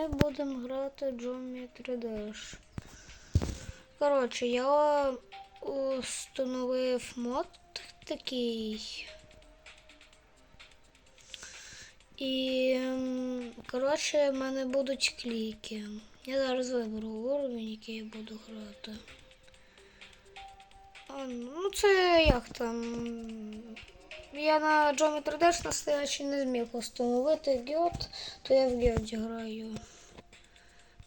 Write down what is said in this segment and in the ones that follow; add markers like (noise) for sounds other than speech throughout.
Ми будемо грати Geometry Dash. Коротше, я установив мод такий. І, коротше, в мене будуть кліки. Я зараз виберу уровень, який я буду грати. А, ну, це як там. Я на Geometry Dash настоящий не зміг установити гіот, то я в гіоті граю.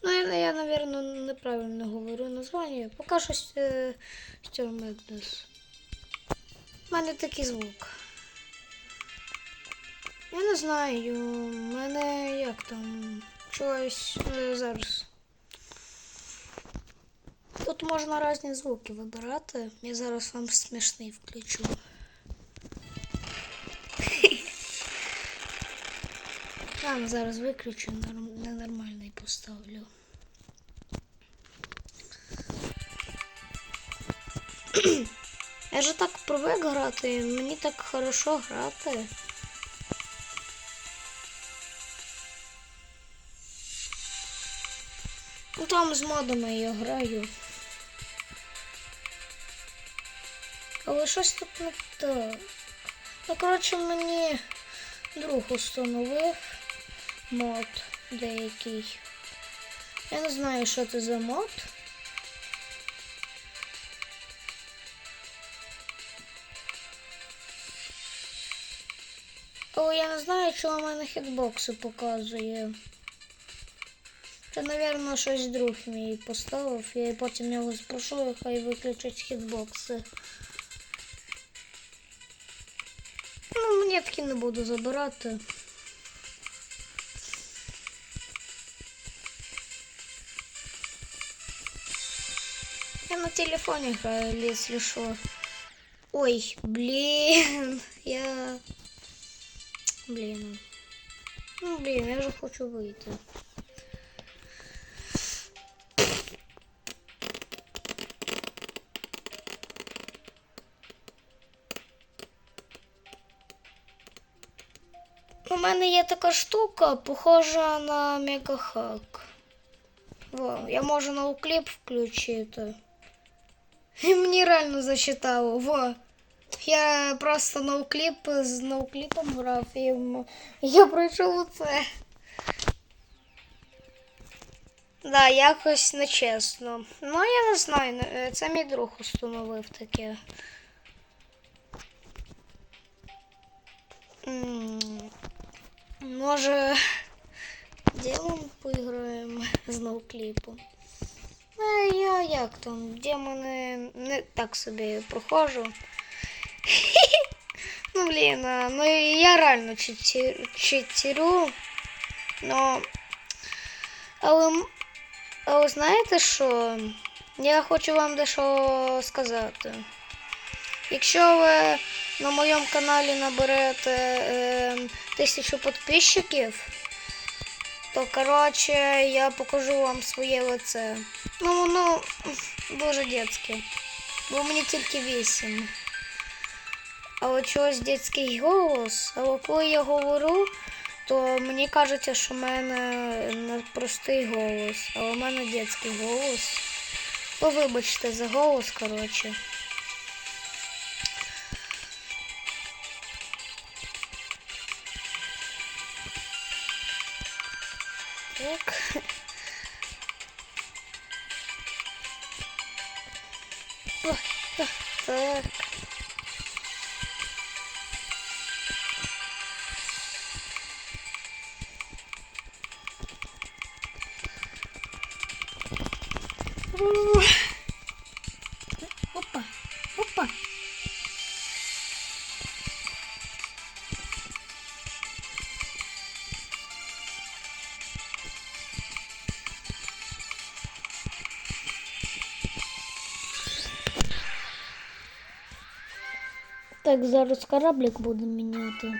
Ну, я, я наверное, неправильно говорю названня. Поки що е, У мене такий звук. Я не знаю, у мене як там щось е, зараз. Тут можна різні звуки вибирати. Я зараз вам смішний включу. Ладно, зараз виключу, норм- ненормальний поставлю. Я же так привик грати, мені так хорошо грати. Ну там з модами я граю. Але щось тут не так. Ну, коротше, мені друг установив мод деякий. Я не знаю, що це за мод. Але я не знаю, чого в мене хітбокси показує. Це, напевно, щось друг мій поставив. Я потім його спрошу, хай виключить хітбокси. Ну, монетки не буду забирати. Телефоне если что. Ой, блин, я... Блин. Ну, блин, я же хочу выйти. У мене є така штука, похожа на мегахак. Во, я можу ноукліп включити. І мені реально засчитало. Во. Я просто ноукліп з ноукліпом грав і я пройшов це. Да, якось нечесно. Ну, я не знаю, це мій друг установив таке. Може, демон поіграємо з ноукліпом. Я як там, демони не так собі проходжу. (laughs) Ну, блін, ну я реально читерю. Но... Але, але знаєте що? Я хочу вам дещо сказати. Якщо ви на моєму каналі наберете е, тисячу підписчиків, то коротше я покажу вам своє лице. Ну, воно дуже дитяче. Бо мені тільки вісім. Але чогось дитячий голос. Але коли я говорю, то мені кажеться, що в мене не простий голос, а у мене дитячий голос. То вибачте за голос, коротше. Так. Ой, так, так. Ух. Так, зараз кораблик будемо міняти.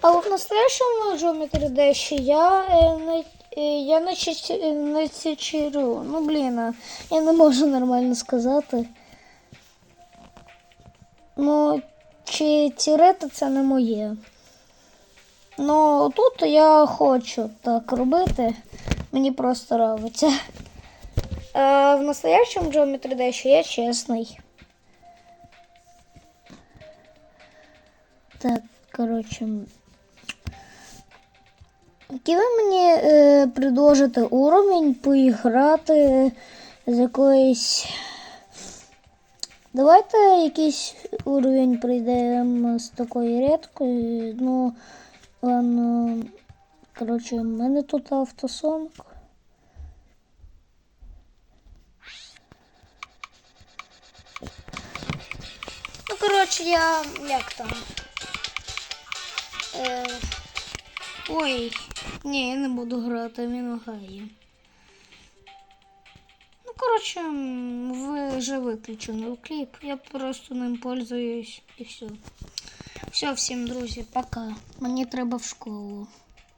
А в настоящому Geometry Dash я е, е, я не, не чичерю. Ну, блін, я не можу нормально сказати. Ну, чи тірити це не моє. Ну, тут я хочу так робити. Мені просто подобається. А в настоящем Geometry Dash я чесний. Так, коротше. Який ви мені е, предложите уровень поіграти з якоїсь. Давайте якийсь уровень прийдемо з такої рідкої. Ну, ладно. Коротше, в мене тут автосонг. Ну, коротше, я як там. Е, ой, ні, я не буду грати, він грає. Ну, коротше, м, ви вже виключений кліп. Я просто ним пользуюсь і все. Все, всім, друзі, пока. Мені треба в школу.